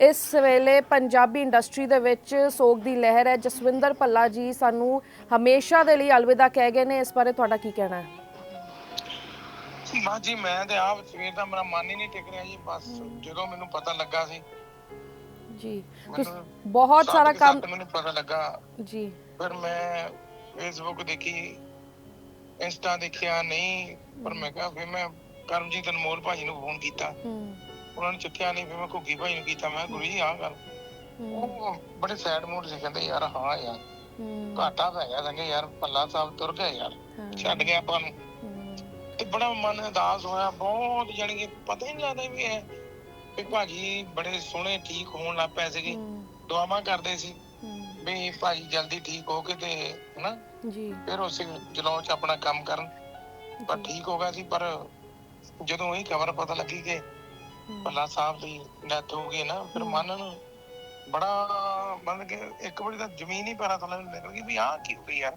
ਇਸ ਵੇਲੇ ਪੰਜਾਬੀ ਇੰਡਸਟਰੀ ਦੇ ਵਿੱਚ ਸੋਗ ਦੀ ਲਹਿਰ ਹੈ। ਜਸਵਿੰਦਰ ਭੱਲਾ ਜੀ ਸਾਨੂੰ ਹਮੇਸ਼ਾ ਦੇ ਲਈ ਅਲਵਿਦਾ ਕਹਿ ਗਏ ਨੇ। ਇਸ ਬਾਰੇ ਤੁਹਾਡਾ ਕੀ ਕਹਿਣਾ ਹੈ? ਬਸ ਜੀ ਮੈਂ ਤੇ ਆਪ ਸਵੇਰ ਦਾ ਮੇਰਾ ਮਨ ਹੀ ਨਹੀਂ ਟਿਕ ਰਿਹਾ ਜੀ। ਬਸ ਜਦੋਂ ਮੈਨੂੰ ਪਤਾ ਲੱਗਾ ਸੀ। ਜੀ ਤੁਸੀਂ ਬਹੁਤ ਸਾਰਾ ਕੰਮ ਮੈਨੂੰ ਪਤਾ ਲੱਗਾ। ਜੀ। ਫਿਰ ਮੈਂ ਫੇਸਬੁੱਕ ਦੇਖੀ ਇੰਸਟਾ ਦੇਖਿਆ ਨਹੀਂ ਪਰ ਮੈਂ ਕਿਹਾ ਫਿਰ ਮੈਂ ਕਰਮਜੀਤ ਅਨਮੋਲ ਭਾਜੀ ਨੂੰ ਫੋਨ ਕੀਤਾ। ਹੂੰ। ਉਹਨਾਂ ਨੇ ਚੁੱਕਿਆ ਨਹੀਂ ਫਿਰ ਮੈਂ ਘੁੱਗੀ ਭਾਈ ਨੂੰ ਕੀਤਾ। ਮੈਂ ਕਿਹਾ, ਗੁਰੂ ਜੀ ਆਹ ਗੱਲ। ਉਹ ਬੜੇ ਸੈਡ ਮੂਡ ਸੀ ਕਹਿੰਦੇ ਯਾਰ ਹਾਂ ਯਾਰ ਘਾਟਾ ਪੈ ਗਿਆ। ਸੰਗੇ ਯਾਰ ਪੱਲਾ ਸਾਹਿਬ ਤੁਰ ਗਏ ਯਾਰ ਛੱਡ ਗਿਆ ਆਪਾਂ ਨੂੰ। ਤੇ ਬੜਾ ਮਨ ਉਦਾਸ ਹੋਇਆ ਬਹੁਤ ਜਾਣੀ ਕਿ ਪਤਾ ਹੀ ਨਹੀਂ ਲੱਗਦਾ ਵੀ ਇਹ ਵੀ ਭਾਜੀ ਬੜੇ ਸੋਹਣੇ ਠੀਕ ਹੋਣ ਲੱਗ ਪਏ ਸੀਗੇ। ਦੁਆਵਾਂ ਕਰਦੇ ਸੀ ਵੀ ਭਾਜੀ ਜਲਦੀ ਠੀਕ ਹੋ ਕੇ ਤੇ ਹਨਾ? ਜੀ। ਫਿਰ ਉਸੇ ਜਲੌਂ ਚ ਆਪਣਾ ਕੰਮ ਕਰਨ। ਪਰ ਠੀਕ ਹੋ ਗਿਆ ਸੀ ਪਰ ਜਦੋਂ ਇਹ ਖਬਰ ਪਤਾ ਲੱਗੀ ਕਿ ਭੱਲਾ ਸਾਹਿਬ ਦੀ ਡੈਥ ਹੋ ਗਈ ਨਾ ਫਿਰ। ਮਨ ਨੂੰ ਬੜਾ ਮਨ ਕੇ ਇੱਕ ਵਾਰੀ ਤਾਂ ਜ਼ਮੀਨ ਹੀ ਪੈਰਾਂ ਥੱਲੇ ਨਿਕਲ ਗਈ ਵੀ ਆਹ ਕੀ ਹੋ ਗਿਆ ਯਾਰ